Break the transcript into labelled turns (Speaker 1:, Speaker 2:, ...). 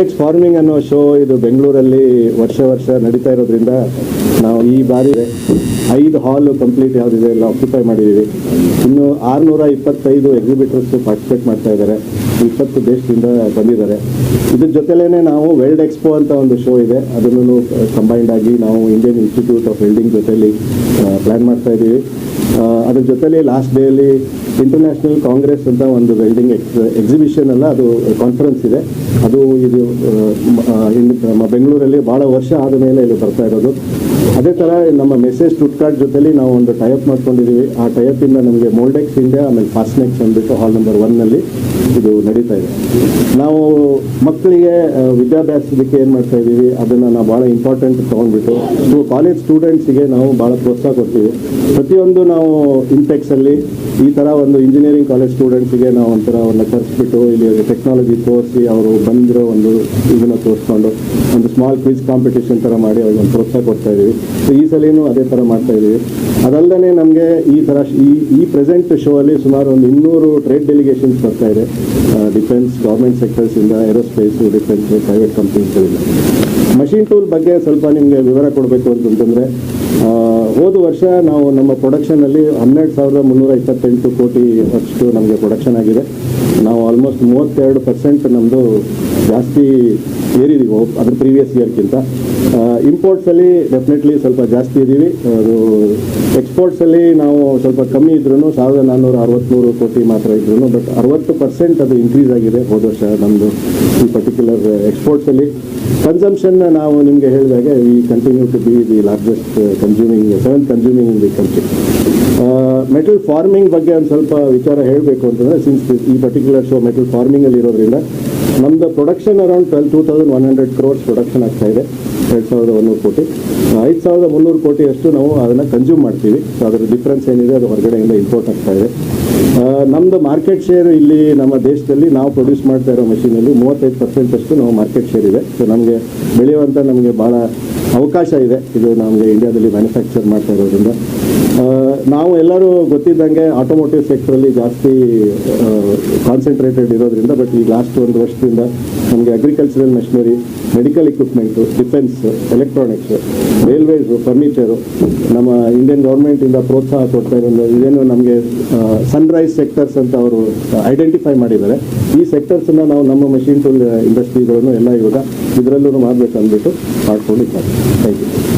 Speaker 1: Next farming ಅನ್ನೋ show ಇದು ಬೆಂಗಳೂರಲ್ಲಿ ವರ್ಷ ವರ್ಷ ನಡೀತಾ ಇರೋದ್ರಿಂದ ನಾವು ಈ ಬಾರಿ ಐದು ಹಾಲ್ ಕಂಪ್ಲೀಟ್ ಯಾವುದಿದೆ ಎಲ್ಲ ಆಕ್ಯುಪೈ ಮಾಡಿದ್ದೀವಿ. ಇನ್ನು ಆರುನೂರ ಇಪ್ಪತ್ತೈದು ಎಕ್ಸಿಬಿಟರ್ಸ್ ಪಾರ್ಟಿಸಿಪೇಟ್ ಮಾಡ್ತಾ ಇದ್ದಾರೆ. ಇಪ್ಪತ್ತು ದೇಶದಿಂದ ಬಂದಿದ್ದಾರೆ. ಇದ್ರ ಜೊತೆಲೇ ನಾವು ವೆಲ್ಡ್ ಎಕ್ಸ್ಪೋ ಅಂತ ಒಂದು ಶೋ ಇದೆ. ಅದನ್ನು ಕಂಬೈಂಡ್ ಆಗಿ ನಾವು ಇಂಡಿಯನ್ ಇನ್ಸ್ಟಿಟ್ಯೂಟ್ ಆಫ್ ವೆಲ್ಡಿಂಗ್ ಜೊತೆಲಿ ಪ್ಲ್ಯಾನ್ ಮಾಡ್ತಾ ಇದ್ದೀವಿ. ಅದ್ರ ಜೊತೆಲಿ ಲಾಸ್ಟ್ ಡೇಯಲ್ಲಿ ಇಂಟರ್ನ್ಯಾಷನಲ್ ಕಾಂಗ್ರೆಸ್ ಅಂತ ಒಂದು ವೆಲ್ಡಿಂಗ್ ಎಕ್ಸ್ ಎಕ್ಸಿಬಿಷನ್ ಅಲ್ಲ, ಅದು ಕಾನ್ಫರೆನ್ಸ್ ಇದೆ. ಅದು ಇದು ಬೆಂಗಳೂರಲ್ಲಿ ಭಾಳ ವರ್ಷ ಆದ ಮೇಲೆ ಇಲ್ಲಿ ಬರ್ತಾ ಇರೋದು. ಅದೇ ಥರ ನಮ್ಮ ಮೆಸೇಜ್ ಫ್ಲಿಪ್ಕಾರ್ಟ್ ಜೊತೆಲಿ ನಾವು ಒಂದು ಟೈಪ್ ಮಾಡ್ಕೊಂಡಿದ್ದೀವಿ ಆ ಟೈಅಪಿಂದ ನಮಗೆ ಮೋಲ್ಡೆಕ್ಸ್ ಇಂಡಿಯಾ ಆಮೇಲೆ ಫಾಸ್ಟ್ನೆಕ್ಸ್ ಅಂದ್ಬಿಟ್ಟು ಹಾಲ್ ನಂಬರ್ ಒನ್ನಲ್ಲಿ ಇದು ನಡೀತಾ ಇದೆ. ನಾವು ಮಕ್ಕಳಿಗೆ ವಿದ್ಯಾಭ್ಯಾಸದಕ್ಕೆ ಏನು ಮಾಡ್ತಾ ಇದ್ದೀವಿ? ಅದನ್ನು ನಾವು ಭಾಳ ಇಂಪಾರ್ಟೆಂಟ್ ತೊಗೊಂಡ್ಬಿಟ್ಟು ಕಾಲೇಜ್ ಸ್ಟೂಡೆಂಟ್ಸಿಗೆ ನಾವು ಭಾಳ ಪ್ರೋತ್ಸಾಹ ಕೊಡ್ತೀವಿ. ಪ್ರತಿಯೊಂದು ನಾವು ಇಂಟೆಕ್ಸಲ್ಲಿ ಈ ಥರ ಒಂದು ಇಂಜಿನಿಯರಿಂಗ್ ಕಾಲೇಜ್ ಸ್ಟೂಡೆಂಟ್ಸಿಗೆ ನಾವು ಒಂಥರ ಅವ್ರನ್ನ ಕರೆಸ್ಬಿಟ್ಟು, ಇಲ್ಲಿ ಟೆಕ್ನಾಲಜಿ ತೋರಿಸಿ ಅವರು ಬಂದಿರೋ ಒಂದು ಇದನ್ನು ತೋರಿಸ್ಕೊಂಡು, ಒಂದು ಸ್ಮಾಲ್ ಕ್ವಿಜ್ ಕಾಂಪಿಟೇಷನ್ ಥರ ಮಾಡಿ ಅವ್ರಿಗೆ ಒಂದು ಪ್ರೋತ್ಸಾಹ ಕೊಡ್ತಾ ಇದ್ದೀವಿ. ಸೊ ಈ ಸಲಿನೂ ಅದೇ ಥರ ಮಾಡ್ತಾ ಇದ್ದೀವಿ. ಅದಲ್ಲದೆ ನಮಗೆ ಈ ಥರ ಈ ಈ ಪ್ರೆಸೆಂಟ್ ಶೋ ಅಲ್ಲಿ ಸುಮಾರು ಒಂದು ಇನ್ನೂರು ಟ್ರೇಡ್ ಡೆಲಿಗೇಷನ್ಸ್ ಬರ್ತಾ ಇದೆ. ಡಿಫೆನ್ಸ್ ಗೌರ್ಮೆಂಟ್ ಸೆಕ್ಟರ್ಸಿಂದ ಏರೋಸ್ಪೇಸು ಡಿಫೆನ್ಸ್ ಪ್ರೈವೇಟ್ ಕಂಪ್ನೀಸ್ಗಳಿಂದ ಮಷಿನ್ ಟೂಲ್ ಬಗ್ಗೆ ಸ್ವಲ್ಪ ನಿಮಗೆ ವಿವರ ಕೊಡಬೇಕು ಅಂತಂತಂದರೆ ಹೋದ ವರ್ಷ ನಾವು ನಮ್ಮ ಪ್ರೊಡಕ್ಷನಲ್ಲಿ ಹನ್ನೆರಡು ಸಾವಿರದ ಮುನ್ನೂರ ಇಪ್ಪತ್ತೆಂಟು ಕೋಟಿ ಅಷ್ಟು ನಮಗೆ ಪ್ರೊಡಕ್ಷನ್ ಆಗಿದೆ. ನಾವು ಆಲ್ಮೋಸ್ಟ್ ಮೂವತ್ತೆರಡು ಪರ್ಸೆಂಟ್ ನಮ್ಮದು ಜಾಸ್ತಿ ಏರಿದೀವಿ ಹೋಗ್- ಅದ್ರ ಪ್ರೀವಿಯಸ್ ಇಯರ್ಗಿಂತ ಇಂಪೋರ್ಟ್ಸಲ್ಲಿ ಡೆಫಿನೆಟ್ಲಿ ಸ್ವಲ್ಪ ಜಾಸ್ತಿ ಇದ್ದೀವಿ ಅದು ಎಕ್ಸ್ಪೋರ್ಟ್ಸಲ್ಲಿ ನಾವು ಸ್ವಲ್ಪ ಕಮ್ಮಿ ಇದ್ರೂ ಸಾವಿರದ ನಾನ್ನೂರ ಅರವತ್ತ್ಮೂರು ಕೋಟಿ ಮಾತ್ರ ಇದ್ರೂ ಬಟ್ ಅರವತ್ತು ಪರ್ಸೆಂಟ್ ಅದು ಇನ್ಕ್ರೀಸ್ ಆಗಿದೆ ಹೋದ ವರ್ಷ ನಮ್ಮದು ಈ ಪರ್ಟಿಕ್ಯುಲರ್ ಎಕ್ಸ್ಪೋರ್ಟ್ಸಲ್ಲಿ ಕನ್ಸಂಪ್ಷನ್ ನಾವು ನಿಮಗೆ ಹೇಳಿದಾಗೆ ಈ continue to be the largest consuming seventh consuming in the country metal forming ಬಗ್ಗೆ ಒಂದು ಸ್ವಲ್ಪ ವಿಚಾರ ಹೇಳಬೇಕು ಅಂತಂದರೆ ಸಿನ್ಸ್ ಈ ಪರ್ಟಿಕ್ಯುಲರ್ ಶೋ ಮೆಟಲ್ ಫಾರ್ಮಿಂಗಲ್ಲಿ ಇರೋದ್ರಿಂದ ನಮ್ಮದು production around twelve two thousand one hundred crores production ಆಗ್ತಾ ಇದೆ, ಎರಡು ಸಾವಿರದ ಒಂದೂರು ಕೋಟಿ. ಐದು ಸಾವಿರದ ಮುನ್ನೂರು ಕೋಟಿ ಅಷ್ಟು ನಾವು ಅದನ್ನು ಕನ್ಸ್ಯೂಮ್ ಮಾಡ್ತೀವಿ. ಸೊ ಅದರ ಡಿಫ್ರೆನ್ಸ್ ಏನಿದೆ, ಅದು ಹೊರಗಡೆಯಿಂದ ಇಂಪೋರ್ಟ್ ಆಗ್ತಾ ಇದೆ. ನಮ್ಮದು ಮಾರ್ಕೆಟ್ ಶೇರ್ ಇಲ್ಲಿ ನಮ್ಮ ದೇಶದಲ್ಲಿ ನಾವು ಪ್ರೊಡ್ಯೂಸ್ ಮಾಡ್ತಾ ಇರೋ ಮಷೀನಲ್ಲಿ ಮೂವತ್ತೈದು ಪರ್ಸೆಂಟ್ ಅಷ್ಟು ನಾವು ಮಾರ್ಕೆಟ್ ಶೇರ್ ಇದೆ. ಸೊ ನಮಗೆ ಬೆಳೆಯುವಂಥ ನಮಗೆ ಭಾಳ ಅವಕಾಶ ಇದೆ. ಇದು ನಮಗೆ ಇಂಡಿಯಾದಲ್ಲಿ ಮ್ಯಾನುಫ್ಯಾಕ್ಚರ್ ಮಾಡ್ತಾ ಇರೋದ್ರಿಂದ. ನಾವು ಎಲ್ಲರೂ ಗೊತ್ತಿದ್ದಂಗೆ ಆಟೋಮೋಟಿವ್ ಸೆಕ್ಟ್ರಲ್ಲಿ ಜಾಸ್ತಿ ಕಾನ್ಸಂಟ್ರೇಟೆಡ್ ಇರೋದ್ರಿಂದ ಬಟ್ ಈ ಲಾಸ್ಟ್ ಒಂದು ವರ್ಷದಿಂದ ನಮಗೆ agricultural machinery medical equipment defence electronics railways furniture ನಮ್ಮ ಇಂಡಿಯನ್ ಗೌರ್ಮೆಂಟಿಂದ ಪ್ರೋತ್ಸಾಹ ಕೊಡ್ತಾ ಇರೋದು ಇದೇನು ನಮಗೆ ಸನ್ರೈಸ್ ಸೆಕ್ಟರ್ಸ್ ಅಂತ ಅವರು ಐಡೆಂಟಿಫೈ ಮಾಡಿದ್ದಾರೆ. ಈ ಸೆಕ್ಟರ್ಸನ್ನು ನಾವು ನಮ್ಮ ಮಷಿನ್ ಟೂಲ್ ಇಂಡಸ್ಟ್ರಿಗಳನ್ನು ಎಲ್ಲ ಇವಾಗ ಇದರಲ್ಲೂ ಮಾಡಬೇಕು ಅಂದ್ಬಿಟ್ಟು ಮಾಡ್ಕೊಂಡಿದ್ದಾರೆ. 可以